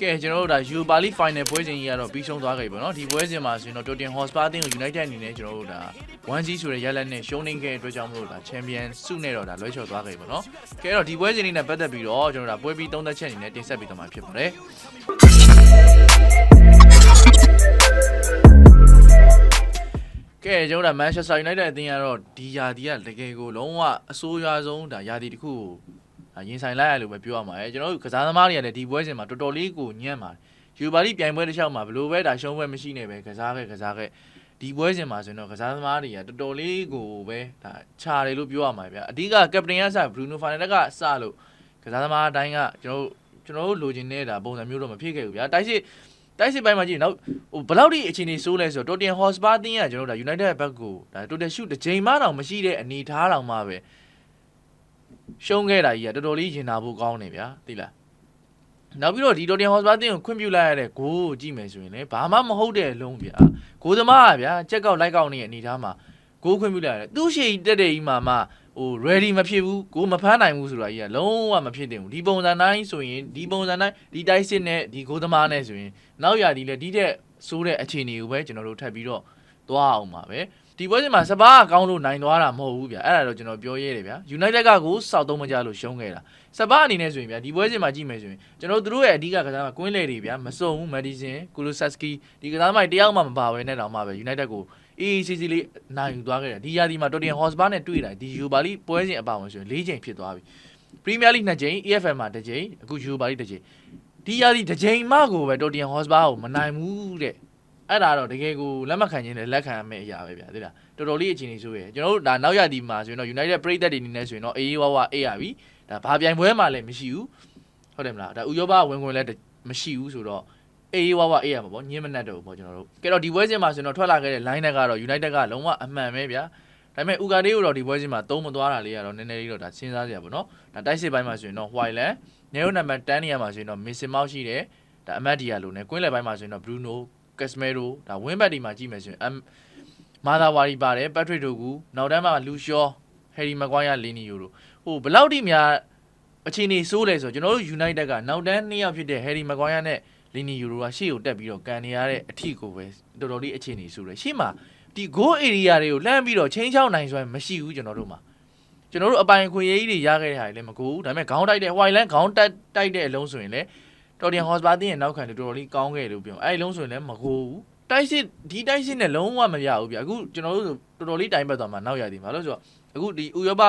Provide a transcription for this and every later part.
ကဲကျွန်တော်တို့ဒါ Europa League Final ပွဲစဉ်ကြီးကတော့ပြီးဆုံးသွားခဲ့ပြီပေါ့နော်ဒီပွဲစဉ်မှာဆိုရင်တော့ Tottenham Hotspur အသင်းကို United အနေနဲ့ကျွန်တော်တို့ဒါ 1G ဆိုတဲ့ရလက်နဲ့ရှုံးနေခဲ့တဲ့အတွက်ကြောင့်မလို့ဒါ Champion ဆုနဲ့တော့ဒါလွှဲချော်သွားခဲ့ပြီပေါ့နော်ကဲအဲ့တော့ဒီပွဲစဉ်လေးနဲ့ပတ်သက်ပြီးတော့ကျွန်တော်တို့ဒါပွဲပြီးသုံးသက်ချက်အနေနဲ့တင်ဆက်ပေးသွားမှာဖြစ်ပါတယ်ကဲကျွန်တော်တို့ Manchester United အသင်းကတော့ဒီယာဒီကတကယ်ကိုလုံးဝအဆိုးရွားဆုံးဒါယာဒီတစ်ခုကိုဒါ ရင်ဆိုင်လိုက်ရလို့ပဲပြောရမှာလေကျွန်တော်တို့ကစားသမားတွေကလည်းဒီပွဲစဉ်မှာတော်တော်လေးကိုညံ့ပါတယ်ယူပါလိပြိုင်ပွဲတစ်လျှောက်မှာဘယ်လိုပဲဒါရှုံးပွဲမရှိနေပဲကစားခဲ့ကစားခဲ့ဒီပွဲစဉ်မှာဆိုရင်တော့ကစားသမားတွေကတော်တော်လေးကိုပဲဒါခြာတယ်လို့ပြောရမှာဗျာအဓိကကပတိန်ကစဘရူနိုဖာနယ်လက်ကစလို့ကစားသမားအတိုင်းကကျွန်တော်တို့ကျွန်တော်တို့လိုချင်တဲ့ဒါပုံစံမျိုးတော့မဖြစ်ခဲ့ဘူးဗျာတိုက်စစ်တိုက်စစ်ပိုင်းမှာကြည့်နောက်ဟိုဘယ်လောက်ထိအခြေအနေဆိုးလဲဆိုတော့ Tottenham Hotspur အသင်းကကျွန်တော်တို့ဒါ United ဘက်ကိုဒါ Total Shoot တစ်ချိန်မှတော့မရှိတဲ့အနေထားတောင်မှပဲ ရှုံးခဲ့တာကြီးကတော်တော်လေးရင်နာဖို့ကောင်းနေဗျာသိလားနောက်ပြီးတော့ဒီ Tottenham Hotspur အသင်းကိုခွင့်ပြုလိုက်ရတဲ့ဂိုးကိုကြည့်မယ်ဆိုရင်လည်းဘာမှမဟုတ်တဲ့အလုံးဗျာဂိုးသမားကဗျာချက်ကောက်လိုက်ကောက်နေတဲ့အနေထားမှာဂိုးခွင့်ပြုလိုက်ရတယ်သူ့ရှေ့တက်တဲ့ကြီးမှာမှဟို ready မဖြစ်ဘူးကိုမဖမ်းနိုင်ဘူးဆိုတာကြီးကလုံးဝမဖြစ်တင်ဘူးဒီပုံစံတိုင်းဆိုရင်ဒီပုံစံတိုင်းဒီတိုက်စစ်နဲ့ဒီဂိုးသမားနဲ့ဆိုရင် နောက်ရဒီလေဒီတဲ့ဆိုးတဲ့အခြေအနေကိုပဲကျွန်တော်တို့ထပ်ပြီးတော့ သွားအောင်ပါပဲဒီပွဲစဉ်မှာစပါးအကောင်းလို့နိုင်သွားတာမဟုတ်ဘူးဗျအဲ့ဒါတော့ကျွန်တော်ပြောရဲတယ်ဗျ United ကကိုစောက်သုံးမကြလို့ရှုံးခဲ့တာစပါးအနေနဲ့ဆိုရင်ဗျဒီပွဲစဉ်မှာကြည့်မယ်ဆိုရင်ကျွန်တော်တို့ရဲ့အဓိကကစားမှာကွင်းလေတွေဗျမစုံဘူး Madison Kulusevski ဒီကစားမိုက်တယောက်မှမပါဘဲနဲ့တောင်မှပဲ United ကို AACC လေးနိုင်ယူသွားခဲ့တယ်ဒီရာသီမှာ Tottenham Hotspur နဲ့တွေ့တာဒီ Europa League ပွဲစဉ်အပါဝင်ဆိုရင်၄ချိန်ဖြစ်သွားပြီ Premier League 2ချိန် EFL မှာ2ချိန်အခု Europa League 2ချိန်ဒီရာသီ2ချိန်မှကိုပဲ Tottenham Hotspur ကိုမနိုင်ဘူးတဲ့ အဲ့ဒါတော့တကယ်ကိုလက်မခံခြင်းနဲ့လက်ခံရမယ့်အရာပဲဗျာသိလားတော်တော်လေးအခြေအနေဆိုရယ်ကျွန်တော်တို့ဒါနောက်ရသည်မှာဆိုရင်တော့ United ပြည်သက်တွေအနေနဲ့ဆိုရင်တော့အေးဝါဝအေးရပြီဒါဘာပြိုင်ပွဲမှလည်းမရှိဘူးဟုတ်တယ်မလားဒါဥရောပဝင်ခွင့်လည်းမရှိဘူးဆိုတော့အေးဝါဝအေးရမှာပေါ့ညင်းမနှက်တော့ဘူးပေါ့ကျွန်တော်တို့ကဲတော့ဒီပွဲစဉ်မှာဆိုရင်တော့ထွက်လာခဲ့တဲ့ line နဲ့ကတော့ United ကလုံးဝအမှန်ပဲဗျာဒါပေမဲ့ဥကာဒေးကိုတော့ဒီပွဲစဉ်မှာသုံးမသွားတာလေးကတော့နည်းနည်းလေးတော့ဒါစဉ်းစားစရာပေါ့နော်ဒါတိုက်စစ်ပိုင်းမှာဆိုရင်တော့ Whiteland နေရိုနံပါတ်10နေရာမှာဆိုရင်တော့ Mason Mount ရှိတယ်ဒါအမတ်ဒီယာလိုနဲ့ကွင်းလယ်ပိုင်းမှာဆိုရင်တော့ Bruno Casemiro ဒါဝင်းဘက်ဒီမှာကြည့်မယ်ဆိုရင်မာသာဝါရီပါတယ် Patrick Dogu နောက်တန်းမှာ Lucio Harry Maguire Lini ယိုတို့ဟိုဘယ်လောက်ထိများအခြေအနေဆိုးလဲဆိုတော့ကျွန်တော်တို့ United ကနောက်တန်းနှစ်ယောက်ဖြစ်တဲ့ Harry Maguire နဲ့ Lini ယိုတို့ကရှေ့ကိုတက်ပြီးတော့ကန်နေရတဲ့အထီကိုပဲတော်တော်လေးအခြေအနေဆိုးတယ်ရှေ့မှာဒီ goal area တွေကိုလှမ်းပြီးတော့ချင်းချောင်းနိုင်စွမ်းမရှိဘူးကျွန်တော်တို့မှာကျွန်တော်တို့အပိုင်အခွင့်အရေးကြီးတွေရခဲ့တဲ့ဟာတွေလည်းမကူဘူးဒါပေမဲ့ခေါင်းတိုက်တဲ့ Whiteland ခေါင်းတက်တိုက်တဲ့အလုံးဆိုရင်လည်း တော်တင်ဟော့စပါတင်းရဲ့နောက်ခံတော်တော်လေးကောင်းခဲ့လို့ပြောအဲ့ဒီလုံးဆိုရင်လည်းမကိုဘူးတိုက်စစ်ဒီတိုက်စစ်နဲ့လုံးဝမရဘူးဗျအခုကျွန်တော်တို့တော်တော်လေးတိုင်ပတ်သွားမှာနောက်ရသည်မှာလို့ဆိုတော့အခုဒီဥရောပ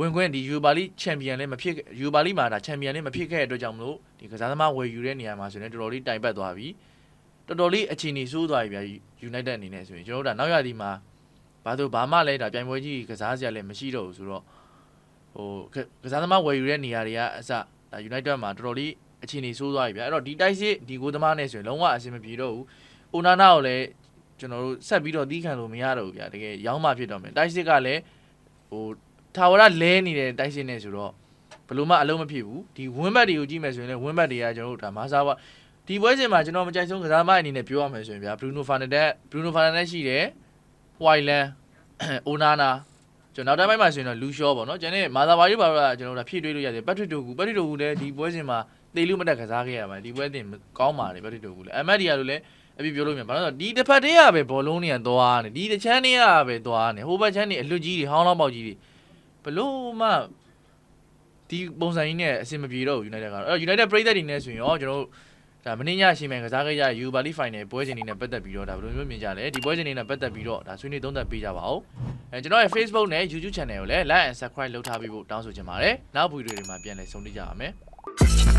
ဝင်ခွင့်ဒီယူပါလီချန်ပီယံလည်းမဖြစ်ယူပါလီမှာဒါချန်ပီယံလည်းမဖြစ်ခဲ့တဲ့အတွက်ကြောင့်မလို့ဒီကစားသမားဝယ်ယူတဲ့နေရာမှာဆိုရင်တော်တော်လေးတိုင်ပတ်သွားပြီတော်တော်လေးအခြေအနေဆိုးသွားပြီဗျယူနိုက်တက်အနေနဲ့ဆိုရင်ကျွန်တော်တို့ဒါနောက်ရသည်မှာဘာလို့ဘာမှလည်းဒါပြိုင်ပွဲကြီးကစားစရာလည်းမရှိတော့ဘူးဆိုတော့ဟိုကစားသမားဝယ်ယူတဲ့နေရာတွေကအစဒါယူနိုက်တက်မှာတော်တော်လေး အခြေအနေဆိုးသွားပြီဗျာအဲ့တော့ဒီတိုက်စစ်ဒီကိုသမားနဲ့ဆိုရင်လုံးဝအဆင်မပြေတော့ဘူး။အိုနာနာကိုလည်းကျွန်တော်တို့ဆက်ပြီးတော့တီးခံလို့မရတော့ဘူးဗျာတကယ်ရောင်းမှဖြစ်တော့မယ်တိုက်စစ်ကလည်းဟိုထာဝရလဲနေတဲ့တိုက်စစ်နဲ့ဆိုတော့ဘလို့မှအလုံးမဖြစ်ဘူးဒီဝင်းဘက်တွေကိုကြည့်မယ်ဆိုရင်လည်းဝင်းဘက်တွေကကျွန်တော်တို့ဒါမာဆာဝဒီပွဲစဉ်မှာကျွန်တော်မကြိုက်ဆုံးကစားမအနေနဲ့ပြောရမယ်ဆိုရင်ဗျာဘရူနိုဖာနက်ဒက်ဘရူနိုဖာနက်ဒက်ရှိတယ်ဟွိုင်လန်အိုနာနာကျွန်တော်နောက်တိုင်းပိုင်းမှာဆိုရင်တော့လူရှော့ပေါ့နော်ကျန်တဲ့မာသာဘာရီဘာကကျွန်တော်တို့ဒါဖြည့်တွေးလို့ရတယ်ပတ်ထရစ်တိုကူပတ်ထရစ်တိုကူလည်းဒီပွဲစဉ်မှာ တေလူမတက်ကစားခဲ့ရမှာဒီပွဲတင်ကောင်းပါတယ်ပတ်ထရစ်တိုကူလည်းအမတ်ဒီယာလို့လည်းအပြပြောလို့မြန်ဘာလို့လဲဆိုတော့ဒီတစ်ဖက်တည်းကပဲဘောလုံးတွေကသွားနေဒီတစ်ချမ်းတည်းကပဲသွားနေဟိုဘက်ချမ်းတွေအလွတ်ကြီးတွေဟောင်းလောင်းပေါက်ကြီးတွေဘလို့မှဒီပုံစံကြီးနဲ့အဆင်မပြေတော့ဘူး United ကတော့အဲ့တော့ United ပြည်သက်တွေနဲ့ဆိုရင်ရောကျွန်တော်တို့ဒါမင်းညရှိမှန်ကစားခဲ့ရ Europa League Final ပွဲစဉ်တွေနဲ့ပတ်သက်ပြီးတော့ဒါဘယ်လိုမျိုးမြင်ကြလဲဒီပွဲစဉ်တွေနဲ့ပတ်သက်ပြီးတော့ဒါဆွေးနွေးသုံးသပ်ပေးကြပါဦးအဲကျွန်တော်ရဲ့ Facebook နဲ့ YouTube Channel ကိုလည်း Like and Subscribe လုပ်ထားပြီးဖို့တောင်းဆိုချင်ပါတယ်နောက်ဗီဒီယိုတွေမှာပြန်လည်ဆုံတွေ့ကြပါမယ်